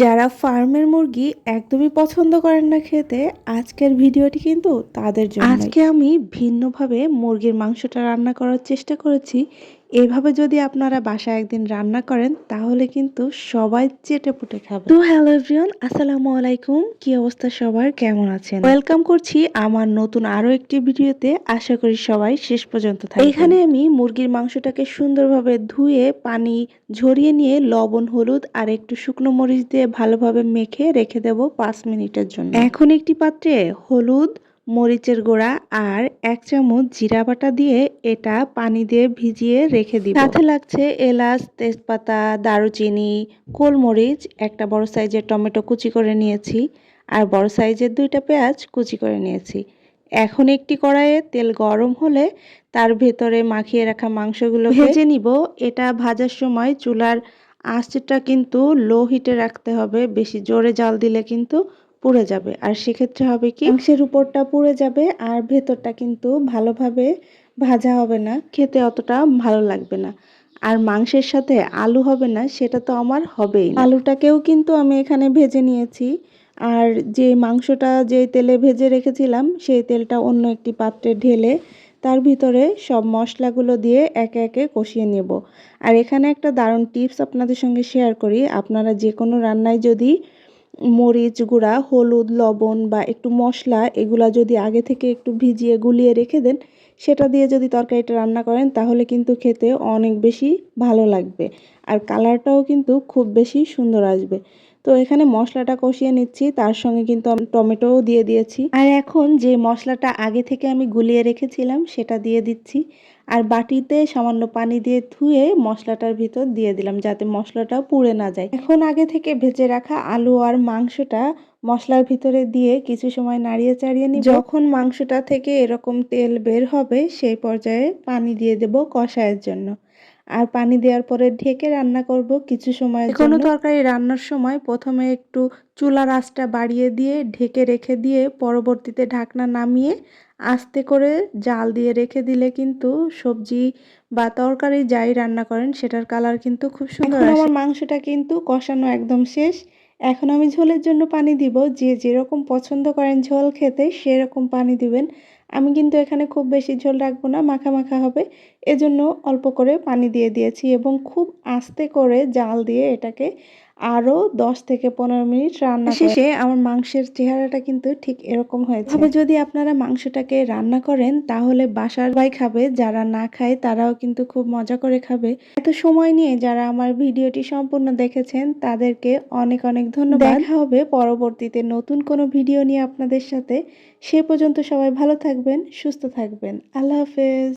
যারা ফার্মের মুরগি একদমই পছন্দ করেন না খেতে, আজকের ভিডিওটি কিন্তু তাদের জন্য আজকে আমি ভিন্নভাবে মুরগির মাংসটা রান্না করার চেষ্টা করেছি। এভাবে যদি আপনারা বাসায় একদিন রান্না করেন তাহলে কিন্তু সবাই চেটে পুটে খাবে। তো হ্যালো এভরিওয়ান আসসালামু আলাইকুম। কি অবস্থা সবার? কেমন আছেন? ওয়েলকাম করছি আমার নতুন আরও একটি ভিডিওতে। আশা করি সবাই শেষ পর্যন্ত থাকবেন। এখানে আমি মুরগির মাংসটাকে সুন্দরভাবে ধুয়ে পানি ঝরিয়ে নিয়ে লবণ হলুদ আর একটু শুকনো মরিচ দিয়ে ভালোভাবে মেখে রেখে দেব পাঁচ মিনিটের জন্য। এখন একটি পাত্রে হলুদ মরিচের গুঁড়া আর এক চামচ জিরা বাটা দিয়ে এটা পানি দিয়ে ভিজিয়ে রেখে দিব। সাথে লাগছে এলাচ, তেজপাতা, দারুচিনি, গোলমরিচ, একটা বড় সাইজের টমেটো কুচি করে নিয়েছি আর বড় সাইজের দুইটা পেঁয়াজ কুচি করে নিয়েছি। এখন একটি কড়াইয়ে তেল গরম হলে তার ভেতরে মাখিয়ে রাখা মাংসগুলো ভেজে নিব। এটা ভাজার সময় চুলার আঁচটা কিন্তু লো হিটে রাখতে হবে, বেশি জোরে জাল দিলে কিন্তু পুড়ে যাবে। আর সেক্ষেত্রে হবে কি? মাংসের উপরটা পুড়ে যাবে আর ভেতরটা কিন্তু ভালোভাবে ভাজা হবে না, খেতে অতটা ভালো লাগবে না। আর মাংসের সাথে আলু হবে না, সেটা তো আমার হবেই আলুটাকেও কিন্তু আমি এখানে ভেজে নিয়েছি। আর যে মাংসটা যে তেলে ভেজে রেখেছিলাম, সেই তেলটা অন্য একটি পাত্রে ঢেলে তার ভিতরে সব মশলাগুলো দিয়ে একে একে কষিয়ে নেব। আর এখানে একটা দারুণ টিপস আপনাদের সঙ্গে শেয়ার করি। আপনারা যে কোনো রান্নায় যদি মরিচ গুঁড়া, হলুদ, লবণ বা একটু মশলা, এগুলা যদি আগে থেকে একটু ভিজিয়ে গুলিয়ে রেখে দেন, সেটা দিয়ে যদি তরকারিটা রান্না করেন, তাহলে কিন্তু খেতে অনেক বেশি ভালো লাগবে। আর কালারটাও কিন্তু খুব বেশি সুন্দর আসবে। তো এখানে মশলাটা কষিয়ে নিচ্ছি, তার সঙ্গে কিন্তু আমি টমেটোও দিয়ে দিয়েছি। আর এখন যে মশলাটা আগে থেকে আমি গুলিয়ে রেখেছিলাম, সেটা দিয়ে দিচ্ছি। আর বাটিতে সামান্য পানি দিয়ে ধুয়ে মশলাটার ভিতর দিয়ে দিলাম, যাতে মশলাটা পুড়ে না যায়। এখন আগে থেকে ভেজে রাখা আলু আর মাংসটা মশলার ভিতরে দিয়ে কিছু সময় নাড়িয়ে চাড়িয়ে নিই যখন মাংসটা থেকে এরকম তেল বের হবে, সেই পর্যায়ে পানি দিয়ে দেব কষায়ের জন্য। আর পানি দেওয়ার পরে ঢেকে রান্না করব কিছু সময় কোনো তরকারি রান্নার সময় প্রথমে একটু চুলার আঁচটা বাড়িয়ে দিয়ে ঢেকে রেখে দিয়ে পরবর্তীতে ঢাকনা নামিয়ে আস্তে করে জাল দিয়ে রেখে দিলে কিন্তু সবজি বা তরকারি যাই রান্না করেন সেটার কালার কিন্তু খুব সুন্দর আমার মাংসটা কিন্তু কষানো একদম শেষ। এখন আমি ঝোলের জন্য পানি দিব। যে যেরকম পছন্দ করেন ঝোল খেতে, সেরকম পানি দিবেন। আমি কিন্তু এখানে খুব বেশি ঝোল রাখব না, মাখা মাখা হবে। এজন্য অল্প করে পানি দিয়ে দিয়েছি এবং খুব আস্তে করে জাল দিয়ে এটাকে আরও দশ থেকে পনেরো মিনিট রান্না শেষে আমার মাংসের চেহারাটা কিন্তু ঠিক এরকম হয়েছে। তবে যদি আপনারা মাংসটাকে রান্না করেন তাহলে বাসার ভাই খাবে যারা না খায় তারাও কিন্তু খুব মজা করে খাবে। এত সময় নিয়ে যারা আমার ভিডিওটি সম্পূর্ণ দেখেছেন তাদেরকে অনেক অনেক ধন্যবাদ। দেখা হবে পরবর্তীতে নতুন কোনো ভিডিও নিয়ে আপনাদের সাথে। সে পর্যন্ত সবাই ভালো থাকবেন সুস্থ থাকবেন। আল্লাহ হাফেজ।